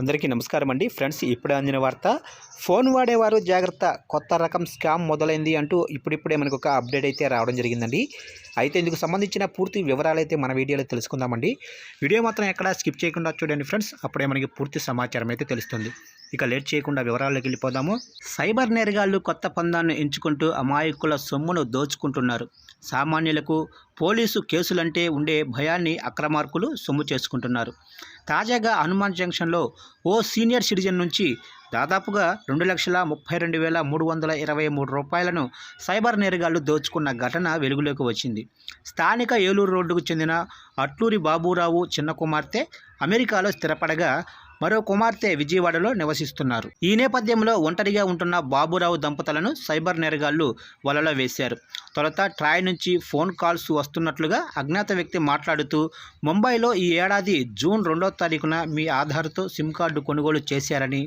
అందరికీ నమస్కారం అండి. ఫ్రెండ్స్ ఇప్పుడే అందిన వార్త ఫోన్ వాడేవారు జాగ్రత్త కొత్త రకం స్కామ్ మొదలైంది అంటూ ఇప్పుడిప్పుడే మనకు ఒక అప్డేట్ అయితే రావడం జరిగిందండి. అయితే ఇందుకు సంబంధించిన పూర్తి వివరాలు అయితే మన వీడియోలో తెలుసుకుందామండి. వీడియో మాత్రం ఎక్కడ స్కిప్ చేయకుండా చూడండి ఫ్రెండ్స్. అప్పుడే మనకి పూర్తి సమాచారం అయితే తెలుస్తుంది. ఇక లేట్ చేయకుండా వివరాల్లోకి వెళ్ళిపోదాము. సైబర్ నేరగాళ్ళు కొత్త పందాన్ని ఎంచుకుంటూ అమాయకుల సొమ్మును దోచుకుంటున్నారు. సామాన్యులకు పోలీసు కేసులంటే ఉండే భయాన్ని అక్రమార్కులు సొమ్ము చేసుకుంటున్నారు. తాజాగా హనుమాన్ జంక్షన్లో ఓ సీనియర్ సిటిజన్ నుంచి దాదాపుగా రెండు లక్షల ముప్పై రెండు వేల మూడు వందల ఇరవై మూడు రూపాయలను సైబర్ నేరగాళ్ళు దోచుకున్న ఘటన వెలుగులోకి వచ్చింది. స్థానిక ఏలూరు రోడ్డుకు చెందిన అట్లూరి బాబురావు చిన్న కుమార్తె అమెరికాలో స్థిరపడగా మరో కుమార్తె విజయవాడలో నివసిస్తున్నారు. ఈ నేపథ్యంలో ఒంటరిగా ఉంటున్న బాబురావు దంపతులను సైబర్ నేరగాళ్ళు వలలో వేశారు. తొలుత ట్రాయ్ నుంచి ఫోన్ కాల్స్ వస్తున్నట్లుగా అజ్ఞాత వ్యక్తి మాట్లాడుతూ ముంబైలో ఈ ఏడాది జూన్ రెండో తారీఖున మీ ఆధార్తో సిమ్ కార్డు కొనుగోలు చేశారని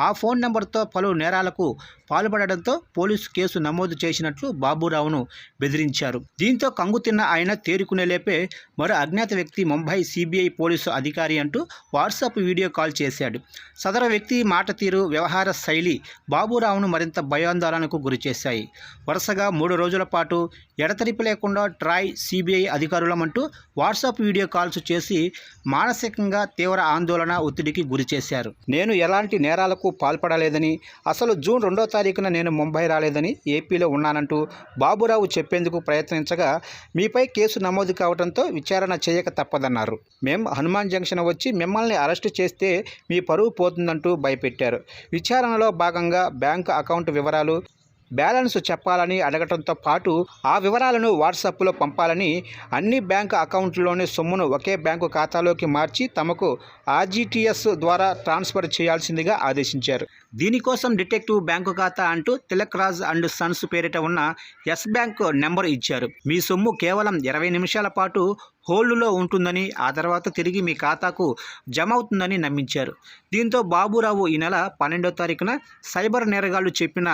ఆ ఫోన్ నెంబర్తో పలు నేరాలకు పాల్పడడంతో పోలీసు కేసు నమోదు చేసినట్లు బాబురావును బెదిరించారు. దీంతో కంగుతిన్న ఆయన తేరుకునేలేపే మరో అజ్ఞాత వ్యక్తి ముంబై సిబిఐ పోలీసు అధికారి అంటూ వాట్సాప్ వీడియో కాల్ చేశాడు. సదర వ్యక్తి మాట తీరు వ్యవహార శైలి బాబురావును మరింత భయాందోళనకు గురిచేశాయి వరుసగా మూడు రోజుల పాటు ఎడతెరిపి లేకుండా ట్రాయ్ సిబిఐ అధికారులమంటూ వాట్సాప్ వీడియో కాల్స్ చేసి మానసికంగా తీవ్ర ఆందోళన ఒత్తిడికి గురిచేశారు నేను ఎలాంటి నేరాలకు పాల్పడలేదని అసలు జూన్ రెండో తారీఖున నేను ముంబై రాలేదని ఏపీలో ఉన్నానంటూ బాబురావు చెప్పేందుకు ప్రయత్నించగా మీపై కేసు నమోదు కావడంతో విచారణ చేయక తప్పదన్నారు. మేం హనుమాన్ జంక్షన్ వచ్చి మిమ్మల్ని అరెస్టు చేస్తే మీ పరువు పోతుందంటూ భయపెట్టారు. విచారణలో భాగంగా బ్యాంకు అకౌంట్ వివరాలు బ్యాలెన్స్ చెప్పాలని అడగటంతో పాటు ఆ వివరాలను వాట్సాప్లో పంపాలని అన్ని బ్యాంకు అకౌంట్లోని సొమ్మును ఒకే బ్యాంకు ఖాతాలోకి మార్చి తమకు ఆర్జీటీఎస్ ద్వారా ట్రాన్స్ఫర్ చేయాల్సిందిగా ఆదేశించారు. దీనికోసం డిటెక్టివ్ బ్యాంకు ఖాతా అంటూ తిలక్ రాజ్ అండ్ సన్స్ పేరిట ఉన్న ఎస్ బ్యాంక్ నెంబర్ ఇచ్చారు. మీ సొమ్ము కేవలం ఇరవై నిమిషాల పాటు హోల్డ్లో ఉంటుందని ఆ తర్వాత తిరిగి మీ ఖాతాకు జమ అవుతుందని నమ్మించారు. దీంతో బాబురావు ఈ నెల పన్నెండో తారీఖున సైబర్ నేరగాళ్ళు చెప్పిన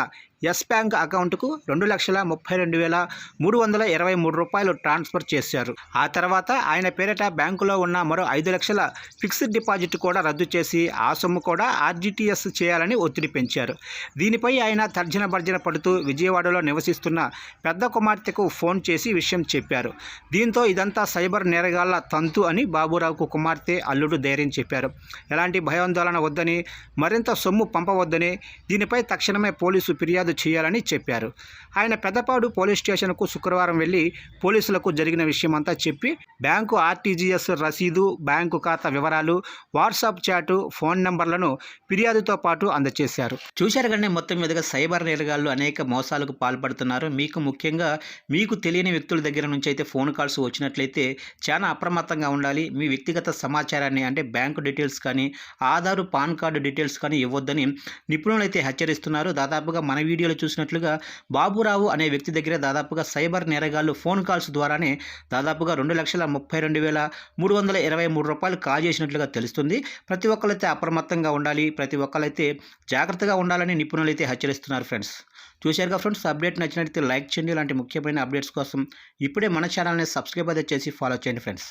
ఎస్ బ్యాంక్ అకౌంట్కు రెండు లక్షల ముప్పై రెండు వేల మూడు వందల ఇరవై మూడు రూపాయలు ట్రాన్స్ఫర్ చేశారు. ఆ తర్వాత ఆయన పేరిట బ్యాంకులో ఉన్న మరో ఐదు లక్షల ఫిక్స్డ్ డిపాజిట్ కూడా రద్దు చేసి ఆ సొమ్ము కూడా ఆర్జిటిఎస్ చేయాలని ఒత్తిడి పెంచారు. దీనిపై ఆయన తర్జన భర్జన పడుతూ విజయవాడలో నివసిస్తున్న పెద్ద కుమార్తెకు ఫోన్ చేసి విషయం చెప్పారు. దీంతో ఇదంతా సైబర్ నేరగాళ్ళ తంతు అని బాబురావుకు కుమార్తె అల్లుడు ధైర్యం చెప్పారు. ఎలాంటి భయాందోళన వద్దని మరింత సొమ్ము పంపవద్దని దీనిపై తక్షణమే పోలీసు ఫిర్యాదు చేయాలని చెప్పారు. ఆయన పెద్దపాడు పోలీస్ స్టేషన్కు శుక్రవారం వెళ్ళి పోలీసులకు జరిగిన విషయమంతా చెప్పి బ్యాంకు ఆర్టీజీఎస్ రసీదు బ్యాంకు ఖాతా వివరాలు వాట్సాప్ చాటు ఫోన్ నంబర్లను ఫిర్యాదుతో పాటు అందజేశారు. చేశారు. చూశారు కానీ మొత్తం మీదుగా సైబర్ నేరగాళ్ళు అనేక మోసాలకు పాల్పడుతున్నారు. మీకు ముఖ్యంగా మీకు తెలియని వ్యక్తుల దగ్గర నుంచి అయితే ఫోన్ కాల్స్ వచ్చినట్లయితే చాలా అప్రమత్తంగా ఉండాలి. మీ వ్యక్తిగత సమాచారాన్ని అంటే బ్యాంకు డీటెయిల్స్ కానీ ఆధారు పాన్ కార్డు డీటెయిల్స్ కానీ ఇవ్వద్దని నిపుణులు అయితే హెచ్చరిస్తున్నారు. దాదాపుగా మన వీడియోలో చూసినట్లుగా బాబురావు అనే వ్యక్తి దగ్గర దాదాపుగా సైబర్ నేరగాళ్ళు ఫోన్ కాల్స్ ద్వారానే దాదాపుగా రెండు లక్షల ముప్పై రెండు వేల మూడు వందల ఇరవై మూడు రూపాయలు కాల్ చేసినట్లుగా తెలుస్తుంది. ప్రతి ఒక్కరైతే అప్రమత్తంగా ఉండాలి. ప్రతి ఒక్కరైతే జాగ్రత్తగా ఉండాలని నిపుణులు అయితే హెచ్చరిస్తున్నారు ఫ్రెండ్స్. చూశారుగా ఫ్రెండ్స్ అప్డేట్ నచ్చినట్లయితే లైక్ చేయండి. ఇలాంటి ముఖ్యమైన అప్డేట్స్ కోసం ఇప్పుడే మన ఛానల్ని సబ్స్క్రైబ్ అయితే చేసి ఫాలో చేయండి ఫ్రెండ్స్.